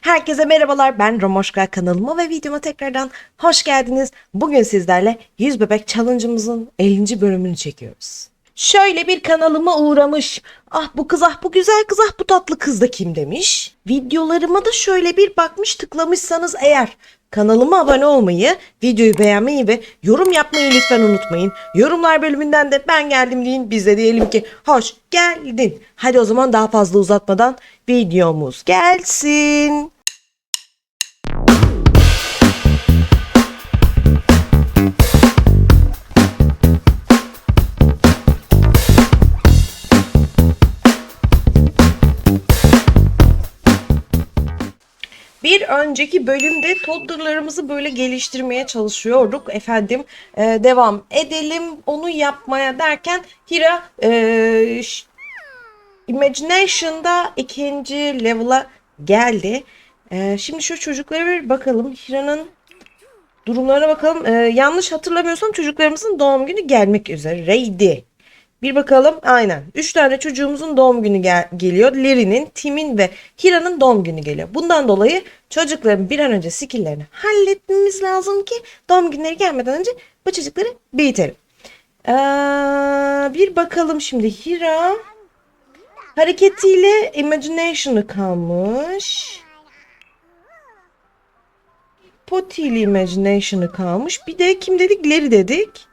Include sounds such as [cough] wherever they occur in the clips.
Herkese merhabalar. Ben Romoşka kanalıma ve videoma tekrardan hoş geldiniz. Bugün sizlerle 100 bebek challenge'ımızın 50. bölümünü çekiyoruz. Şöyle bir kanalıma uğramış. Ah bu kız ah bu güzel kız ah bu tatlı kız da kim demiş. Videolarıma da şöyle bir bakmış tıklamışsanız eğer kanalıma abone olmayı, videoyu beğenmeyi ve yorum yapmayı lütfen unutmayın. Yorumlar bölümünden de ben geldim deyin. Biz de diyelim ki hoş geldin. Hadi o zaman daha fazla uzatmadan videomuz gelsin. Bir önceki bölümde toddlerlarımızı böyle geliştirmeye çalışıyorduk efendim. Ee, devam edelim onu yapmaya derken Hira ş- Imagination'da ikinci level'a geldi. Ee, şimdi şu çocuklara bir bakalım. Hira'nın durumlarına bakalım. Ee, yanlış hatırlamıyorsam çocuklarımızın doğum günü gelmek üzereydi. Bir bakalım. Aynen. Üç tane çocuğumuzun doğum günü gel- geliyor. Leri'nin, Tim'in ve Hira'nın doğum günü geliyor. Bundan dolayı çocukların bir an önce skill'lerini halletmemiz lazım ki doğum günleri gelmeden önce bu çocukları büyütelim. Ee, bir bakalım şimdi Hira hareketiyle imagination'ı kalmış. Potty ile imagination'ı kalmış. Bir de kim dedik? Leri dedik.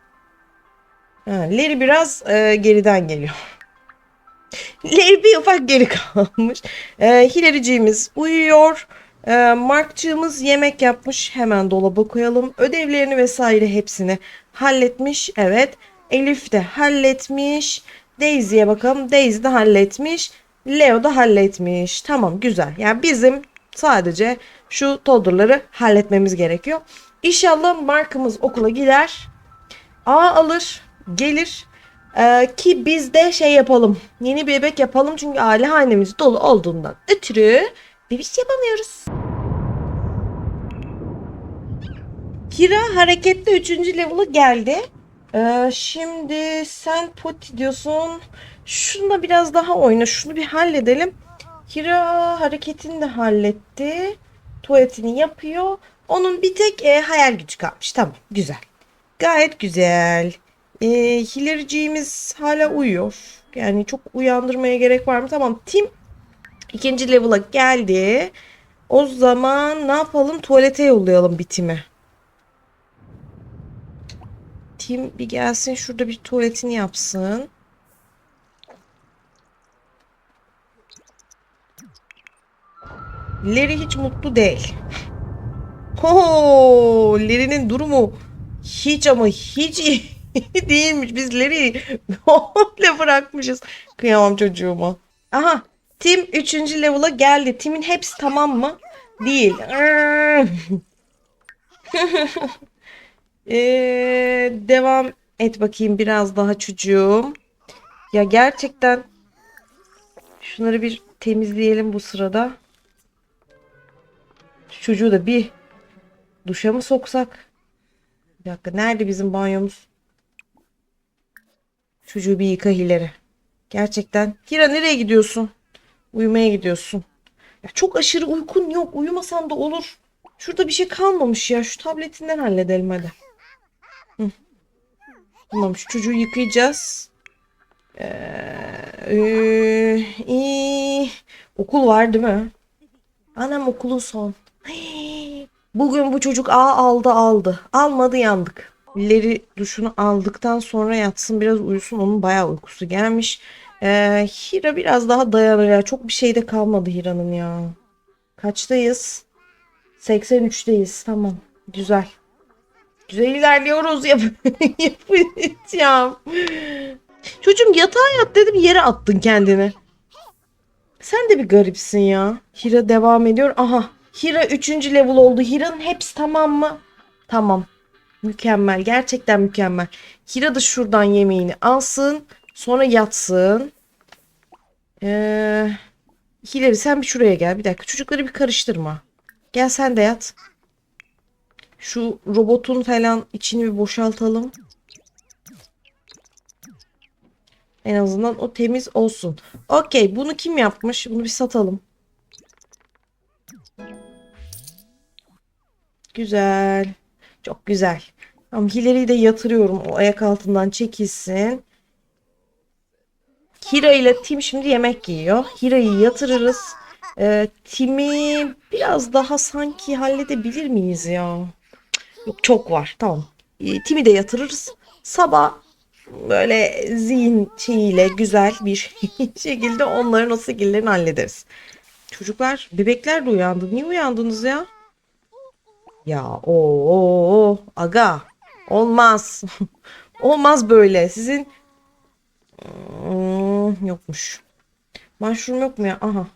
Ha, Larry biraz e, geriden geliyor. [laughs] Larry bir ufak geri kalmış. E, Hilary'ciğimiz uyuyor. E, Mark'cığımız yemek yapmış. Hemen dolaba koyalım. Ödevlerini vesaire hepsini halletmiş. Evet. Elif de halletmiş. Daisy'ye bakalım. Daisy de halletmiş. Leo da halletmiş. Tamam güzel. Yani bizim sadece şu toddler'ları halletmemiz gerekiyor. İnşallah Mark'ımız okula gider. A alır, gelir. Ee, ki biz de şey yapalım. Yeni bebek yapalım çünkü aile hanemiz dolu olduğundan ötürü bebiş yapamıyoruz. Kira hareketli 3. level'a geldi. Ee, şimdi sen poti diyorsun. Şununla biraz daha oyna. Şunu bir halledelim. Kira hareketini de halletti. Tuvaletini yapıyor. Onun bir tek e, hayal gücü kalmış. Tamam güzel. Gayet güzel. Ee, Hilary'ciğimiz hala uyuyor. Yani çok uyandırmaya gerek var mı? Tamam. Tim ikinci level'a geldi. O zaman ne yapalım? Tuvalete yollayalım bir Tim'i. Tim bir gelsin şurada bir tuvaletini yapsın. Larry hiç mutlu değil. [laughs] Ho, Larry'nin durumu hiç ama hiç iyi [laughs] değilmiş. Biz Larry'i [laughs] öyle bırakmışız. Kıyamam çocuğuma. Aha, Tim 3. level'a geldi. Tim'in hepsi tamam mı? Değil. Ee, devam et bakayım biraz daha çocuğum. Ya gerçekten şunları bir temizleyelim bu sırada. Çocuğu da bir duşa mı soksak? Bir dakika nerede bizim banyomuz? Çocuğu bir yıka Hileri. Gerçekten. Hira nereye gidiyorsun? Uyumaya gidiyorsun. Ya çok aşırı uykun yok. Uyumasan da olur. Şurada bir şey kalmamış ya. Şu tabletinden halledelim hadi. Tamam şu çocuğu yıkayacağız. Ee, ee. Okul var değil mi? Anam okulu son. [gasps] Bugün bu çocuk A aldı aldı. Almadı yandık. Leri duşunu aldıktan sonra yatsın biraz uyusun. Onun bayağı uykusu gelmiş. Ee, Hira biraz daha dayanır ya. Çok bir şey de kalmadı Hira'nın ya. Kaçtayız? 83'teyiz. Tamam. Güzel. Güzel ilerliyoruz. Yap [laughs] yapacağım. Çocuğum yatağa yat dedim yere attın kendini. Sen de bir garipsin ya. Hira devam ediyor. Aha. Hira 3. level oldu. Hira'nın hepsi tamam mı? Tamam. Mükemmel. Gerçekten mükemmel. Hira da şuradan yemeğini alsın. Sonra yatsın. Ee, Hilary sen bir şuraya gel. Bir dakika. Çocukları bir karıştırma. Gel sen de yat. Şu robotun falan içini bir boşaltalım. En azından o temiz olsun. Okey bunu kim yapmış? Bunu bir satalım. Güzel. Çok güzel. Tamam Hilary'yi de yatırıyorum. O ayak altından çekilsin. Hira ile Tim şimdi yemek yiyor. Hira'yı yatırırız. Ee, Tim'i biraz daha sanki halledebilir miyiz ya? Yok çok var. Tamam. Ee, Tim'i de yatırırız. Sabah böyle zihin şeyiyle güzel bir [laughs] şekilde onların o skill'lerini hallederiz. Çocuklar, bebekler de uyandı. Niye uyandınız ya? Ya o o aga olmaz. [laughs] olmaz böyle. Sizin Hmm, yokmuş. Mushroom yok mu ya? Aha.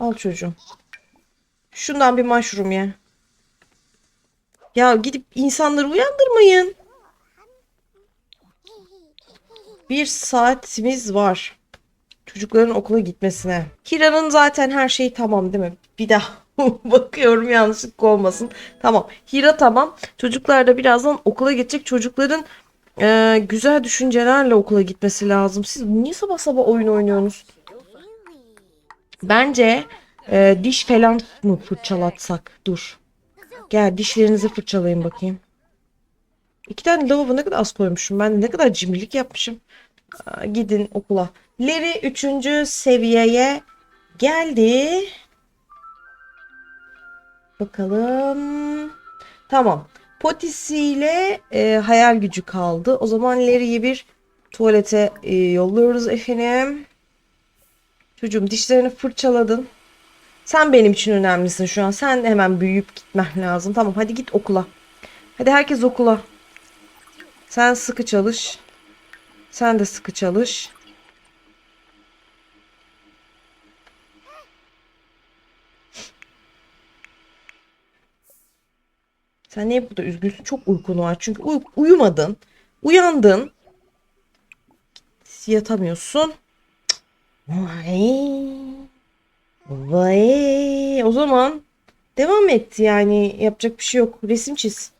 Al çocuğum. Şundan bir mushroom ye. Ya gidip insanları uyandırmayın. Bir saatimiz var. Çocukların okula gitmesine. Hira'nın zaten her şeyi tamam değil mi? Bir daha [laughs] bakıyorum yanlışlık olmasın. Tamam. Hira tamam. Çocuklar da birazdan okula gidecek. Çocukların e, güzel düşüncelerle okula gitmesi lazım. Siz niye sabah sabah oyun oynuyorsunuz? Bence e, diş falan mı fırçalatsak? Dur. Gel dişlerinizi fırçalayın bakayım. İki tane lavabo ne kadar az koymuşum. Ben ne kadar cimrilik yapmışım. Aa, gidin okula. Leri üçüncü seviyeye geldi. Bakalım. Tamam. Potisiyle e, hayal gücü kaldı. O zaman Larry'i bir tuvalete e, yolluyoruz efendim. Çocuğum dişlerini fırçaladın. Sen benim için önemlisin şu an. Sen hemen büyüyüp gitmen lazım. Tamam hadi git okula. Hadi herkes okula. Sen sıkı çalış. Sen de sıkı çalış. Sen niye burada üzgünsün? Çok uykun var. Çünkü uy- uyumadın. Uyandın. Yatamıyorsun. Cık. Vay. O zaman devam et yani. Yapacak bir şey yok. Resim çiz.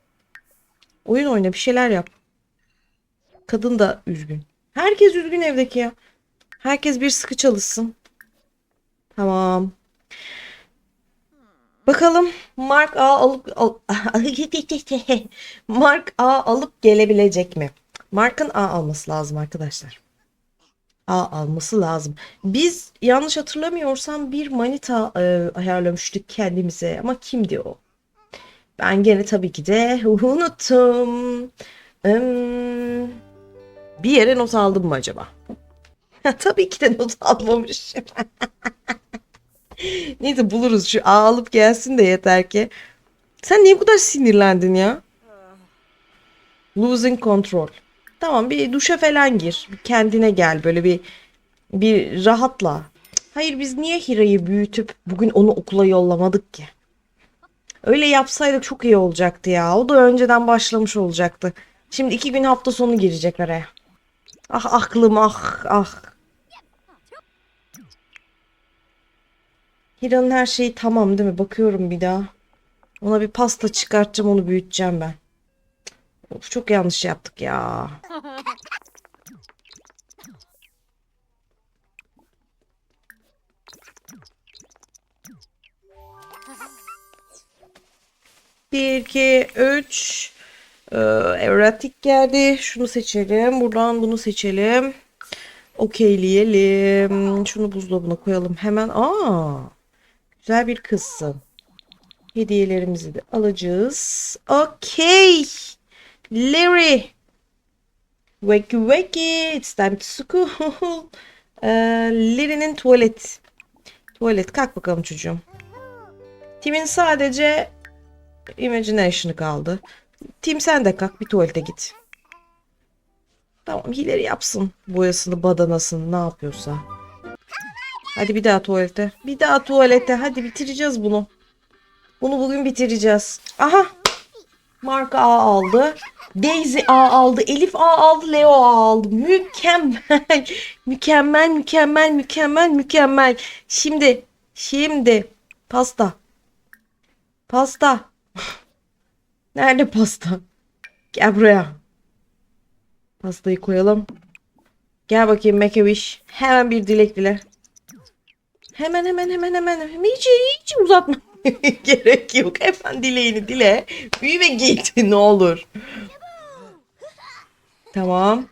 Oyun oyna. Bir şeyler yap. Kadın da üzgün. Herkes üzgün evdeki ya. Herkes bir sıkı çalışsın. Tamam. Bakalım Mark A alıp al- [laughs] Mark A alıp gelebilecek mi? Mark'ın A alması lazım arkadaşlar. A alması lazım. Biz yanlış hatırlamıyorsam bir manita e, ayarlamıştık kendimize ama kimdi o? Ben gene tabii ki de unuttum. Hmm, bir yere not aldım mı acaba? tabii ki de not [laughs] almamışım. [laughs] Neyse buluruz şu A alıp gelsin de yeter ki. Sen niye bu kadar sinirlendin ya? Losing control. Tamam bir duşa falan gir. Kendine gel böyle bir bir rahatla. Hayır biz niye Hira'yı büyütüp bugün onu okula yollamadık ki? Öyle yapsaydık çok iyi olacaktı ya. O da önceden başlamış olacaktı. Şimdi iki gün hafta sonu girecek araya. Ah aklım ah ah. Hira'nın her şeyi tamam değil mi? Bakıyorum bir daha. Ona bir pasta çıkartacağım onu büyüteceğim ben. Of, çok yanlış yaptık ya. Bir, iki, üç. Ee, Evratik geldi. Şunu seçelim. Buradan bunu seçelim. Okeyleyelim. Şunu buzdolabına koyalım hemen. Aa, güzel bir kızsın. Hediyelerimizi de alacağız. Okey. Larry. Wakey wakey. It's time to school. [laughs] Ee, Larry'nin tuvalet. Tuvalet. Kalk bakalım çocuğum. Tim'in sadece imagination'ı kaldı. Tim sen de kalk bir tuvalete git. Tamam Hilary yapsın. Boyasını, badanasını ne yapıyorsa. Hadi bir daha tuvalete. Bir daha tuvalete. Hadi bitireceğiz bunu. Bunu bugün bitireceğiz. Aha. Mark A aldı. Daisy A aldı. Elif A aldı. Leo A aldı. Mükemmel. [laughs] Mükemmel, mükemmel, mükemmel, mükemmel. Şimdi, şimdi pasta. Pasta. [laughs] Nerede pasta? Gel buraya. Pastayı koyalım. Gel bakayım Make. Hemen bir dilek dile. Hemen hemen hemen hemen. Hiç, hiç uzatma. [laughs] Gerek yok. Efendim dileğini dile. Büyü ve git ne olur. Tamam.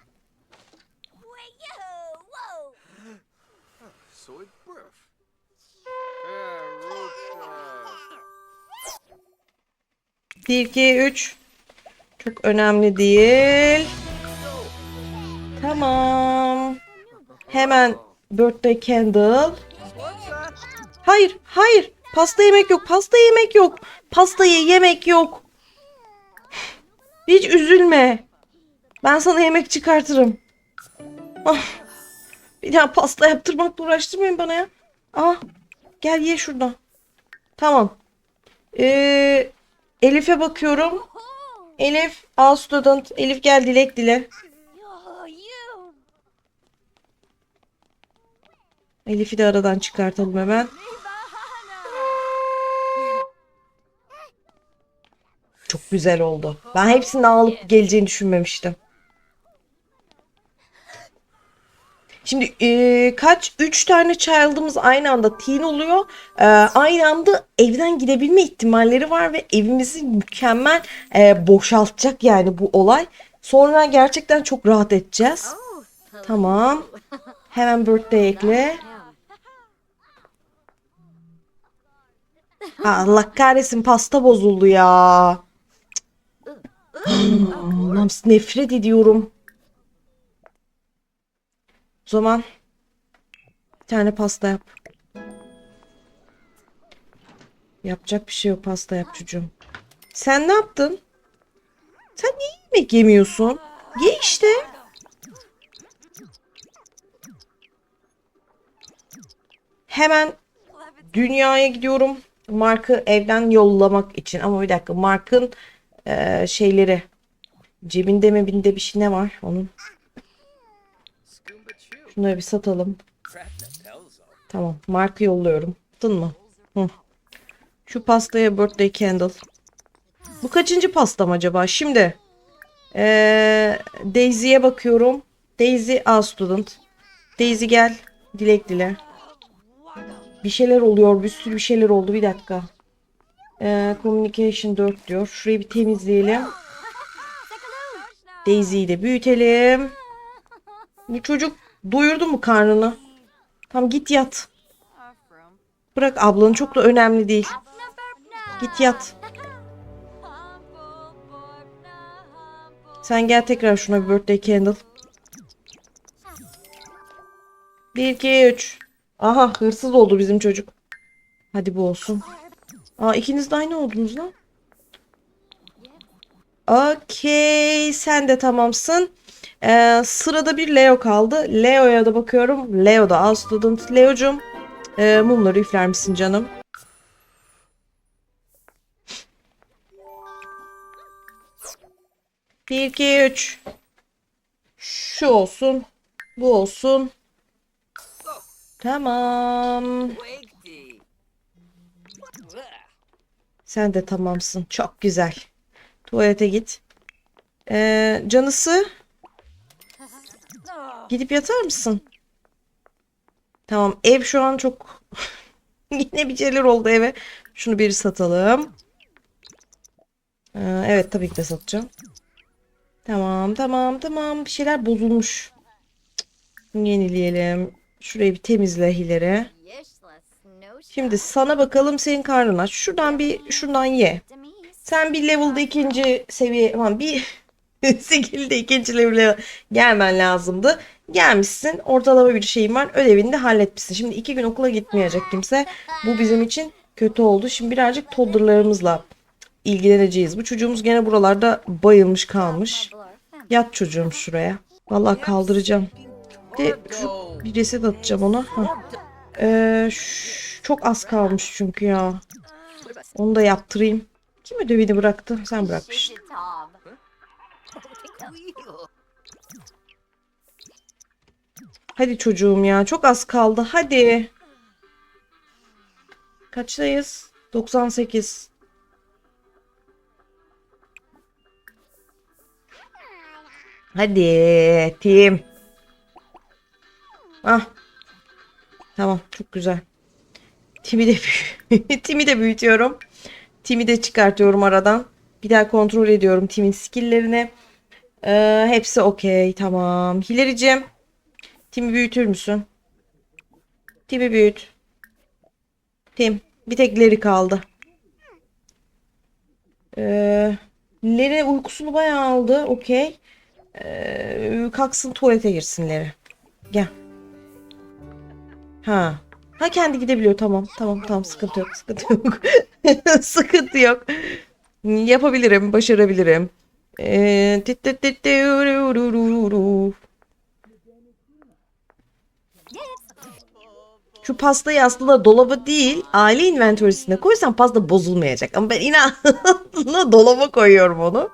1, 2, 3. Çok önemli değil. Tamam. Hemen birthday candle. Hayır, hayır. Pasta yemek yok. Pasta yemek yok. Pastayı yemek yok. Hiç üzülme. Ben sana yemek çıkartırım. Ah. Bir daha pasta yaptırmakla uğraştırmayın bana ya. Ah. Gel ye şuradan. Tamam. Ee, Elif'e bakıyorum. Elif, all student. Elif gel dilek dile. Elif'i de aradan çıkartalım hemen. Çok güzel oldu. Ben hepsini alıp geleceğini düşünmemiştim. Şimdi e, kaç? Üç tane child'ımız aynı anda teen oluyor. E, aynı anda evden gidebilme ihtimalleri var ve evimizi mükemmel e, boşaltacak yani bu olay. Sonra gerçekten çok rahat edeceğiz. Tamam. Hemen birthday ekle. Allah kahretsin pasta bozuldu ya. [gasps] Allah'ım nefret ediyorum. O zaman bir tane pasta yap. Yapacak bir şey yok pasta yap çocuğum. Sen ne yaptın? Sen niye yemek yemiyorsun? Ye işte. Hemen dünyaya gidiyorum. Mark'ı evden yollamak için. Ama bir dakika Mark'ın eee, şeyleri cebinde mi binde bir şey ne var onun? Şunları bir satalım. Tamam. Mark'ı yolluyorum. Attın mı? Hı. Şu pastaya birthday candle. Bu kaçıncı pastam acaba? Şimdi eee Daisy'ye bakıyorum. Daisy A student. Daisy gel. Dilek dile. Bir şeyler oluyor. Bir sürü bir şeyler oldu. Bir dakika. Eee, communication 4 diyor. Şurayı bir temizleyelim. Daisy'yi de büyütelim. Bu çocuk doyurdu mu karnını? Tamam git yat. Bırak ablanın çok da önemli değil. Git yat. Sen gel tekrar şuna bir birthday candle. 1 2 3. Aha hırsız oldu bizim çocuk. Hadi bu olsun. Aa ikiniz de aynı oldunuz lan. Okey sen de tamamsın. Ee, sırada bir Leo kaldı. Leo'ya da bakıyorum. Leo da A student. Leo'cum e, mumları üfler misin canım? Bir, iki, üç. Şu olsun. Bu olsun. Tamam. Sen de tamamsın. Çok güzel. Tuvalete git. Ee, canısı. Gidip yatar mısın? Tamam. Ev şu an çok... [laughs] Yine bir şeyler oldu eve. Şunu bir satalım. Ee, evet tabii ki de satacağım. Tamam tamam tamam. Bir şeyler bozulmuş. Yenileyelim. Şurayı bir temizle Hilary. Şimdi sana bakalım senin karnın aç. Şuradan bir şuradan ye. Sen bir level'da ikinci seviye aman bir [laughs] skill'de ikinci level'e gelmen lazımdı. Gelmişsin. Ortalama bir şeyin var. Ödevini de halletmişsin. Şimdi iki gün okula gitmeyecek kimse. Bu bizim için kötü oldu. Şimdi birazcık toddlerlarımızla ilgileneceğiz. Bu çocuğumuz gene buralarda bayılmış kalmış. Yat çocuğum şuraya. Vallahi kaldıracağım. De şu bir reset atacağım ona. Hah. Ee, çok az kalmış çünkü ya. Onu da yaptırayım. Kim ödevini bıraktı? Sen bırakmışsın. Hadi çocuğum ya. Çok az kaldı. Hadi. Kaçtayız? 98. Hadi Tim. Ah. Tamam çok güzel. Tim'i de, [laughs] Tim'i de büyütüyorum. Tim'i de çıkartıyorum aradan. Bir daha kontrol ediyorum Tim'in skill'lerini. Ee, hepsi okey. Tamam. Hilericim. Tim'i büyütür müsün? Tim'i büyüt. Tim. Bir tek Larry kaldı. Ee, Larry uykusunu bayağı aldı. Okey. Ee, kalksın tuvalete girsin Larry. Gel. Ha. Ha kendi gidebiliyor. Tamam. Tamam tamam sıkıntı yok. Sıkıntı yok. [laughs] sıkıntı yok. Yapabilirim. Başarabilirim. Ee, Şu pastayı aslında dolaba değil aile inventory'sine koysam pasta bozulmayacak. Ama ben inatla [laughs] dolaba koyuyorum onu.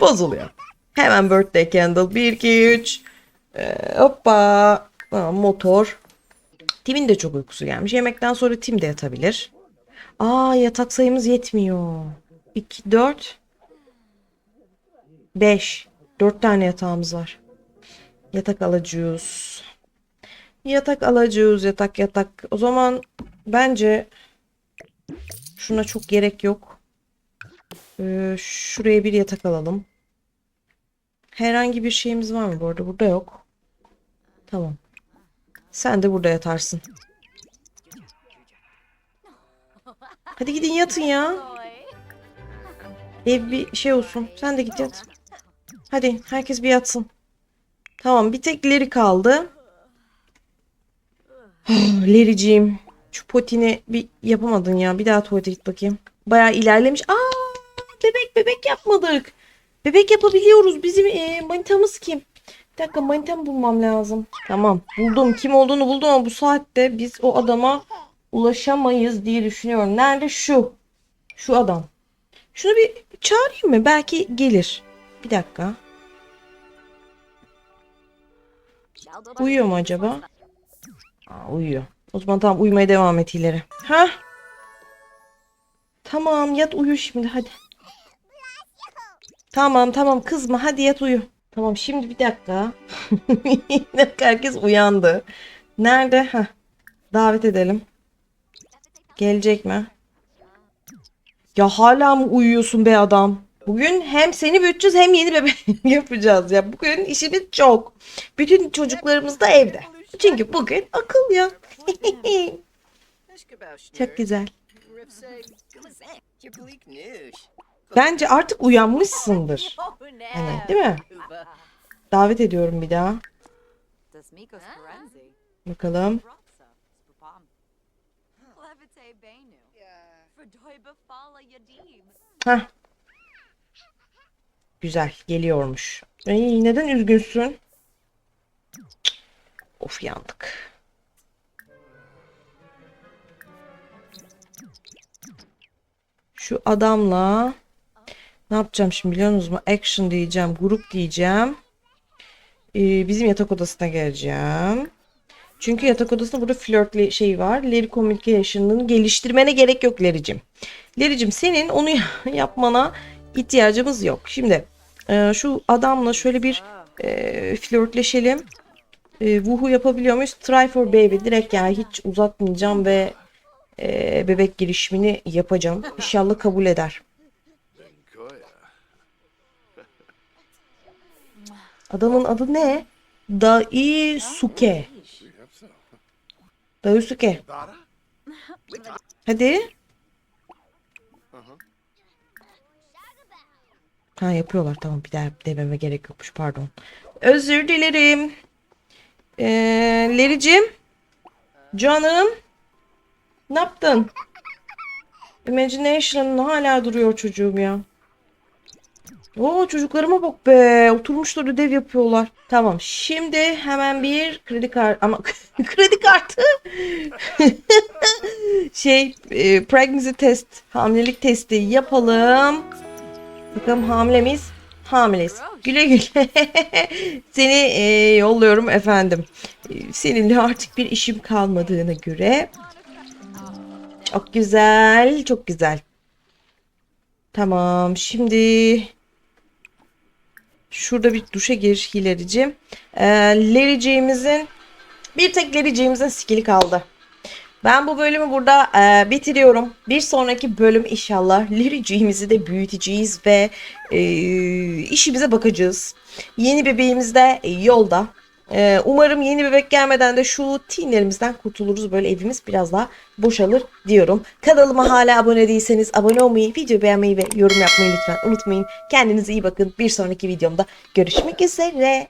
Bozuluyor. Hemen birthday candle. 1, 2, 3. Ee, hoppa. Aa, motor. Tim'in de çok uykusu gelmiş. Yemekten sonra Tim de yatabilir. Aa yatak sayımız yetmiyor. 2, 4. 5. 4 tane yatağımız var. Yatak alacağız. Yatak alacağız. Yatak yatak. O zaman bence şuna çok gerek yok. Ee, şuraya bir yatak alalım. Herhangi bir şeyimiz var mı bu arada? Burada yok. Tamam. Sen de burada yatarsın. Hadi gidin yatın ya. Ev bir şey olsun. Sen de git yat. Hadi herkes bir yatsın. Tamam bir tek Leri kaldı. Lericiğim. Şu potini bir yapamadın ya. Bir daha tuvalete git bakayım. Bayağı ilerlemiş. Aa bebek bebek yapmadık. Bebek yapabiliyoruz. Bizim e, manitamız kim? Bir dakika manitamı bulmam lazım. Tamam buldum. Kim olduğunu buldum ama bu saatte biz o adama ulaşamayız diye düşünüyorum. Nerede? Şu. Şu adam. Şunu bir çağırayım mı? Belki gelir. Bir dakika. Uyuyor mu acaba? Aa, uyuyor. O zaman tamam uyumaya devam et ileri. Ha? Tamam yat uyu şimdi hadi. Tamam tamam kızma hadi yat uyu. Tamam şimdi bir dakika. [laughs] Herkes uyandı. Nerede? Ha. Davet edelim. Gelecek mi? Ya hala mı uyuyorsun be adam? Bugün hem seni büyüteceğiz hem yeni bebek [laughs] yapacağız ya. Bugün işimiz çok. Bütün çocuklarımız da evde. Çünkü bugün akıl ya. Çok güzel. Bence artık uyanmışsındır. Hani, değil mi? Davet ediyorum bir daha. Bakalım. Heh. Güzel. Geliyormuş. Ay, neden üzgünsün? Of yandık. Şu adamla ne yapacağım şimdi biliyor musunuz mu? Action diyeceğim, grup diyeceğim. Ee, bizim yatak odasına geleceğim. Çünkü yatak odasında burada flörtli şey var. Larry Communication'ını geliştirmene gerek yok Larry'cim. Larry'cim senin onu [laughs] yapmana ihtiyacımız yok. Şimdi e, şu adamla şöyle bir e, flörtleşelim. E, vuhu yapabiliyor muyuz? Try for baby. Direkt yani hiç uzatmayacağım ve e, bebek girişimini yapacağım. İnşallah kabul eder. Adamın adı ne? Daisuke. Daisuke. Hadi. Ha yapıyorlar tamam bir daha dememe gerek yokmuş pardon. Özür dilerim. Ee, Lericim. Canım. Ne yaptın? Imagination hala duruyor çocuğum ya. Oo çocuklarıma bak be. Oturmuşlar ödev yapıyorlar. Tamam şimdi hemen bir kredi kart ama [laughs] kredi kartı [laughs] şey e, pregnancy test hamilelik testi yapalım. Bakalım hamile miyiz? Hamileyiz. Güle güle. [laughs] Seni e, yolluyorum efendim. E, seninle artık bir işim kalmadığına göre. Çok güzel. Çok güzel. Tamam. Şimdi şurada bir duşa gir Hilericim. Ee, Lericiğimizin bir tek Lericiğimizin skill'i kaldı. Ben bu bölümü burada e, bitiriyorum. Bir sonraki bölüm inşallah Liriciğimizi de büyüteceğiz ve e, işimize bakacağız. Yeni bebeğimiz de e, yolda. E, umarım yeni bebek gelmeden de şu tinlerimizden kurtuluruz. Böyle evimiz biraz daha boşalır diyorum. Kanalıma hala abone değilseniz abone olmayı, video beğenmeyi ve yorum yapmayı lütfen unutmayın. Kendinize iyi bakın. Bir sonraki videomda görüşmek üzere.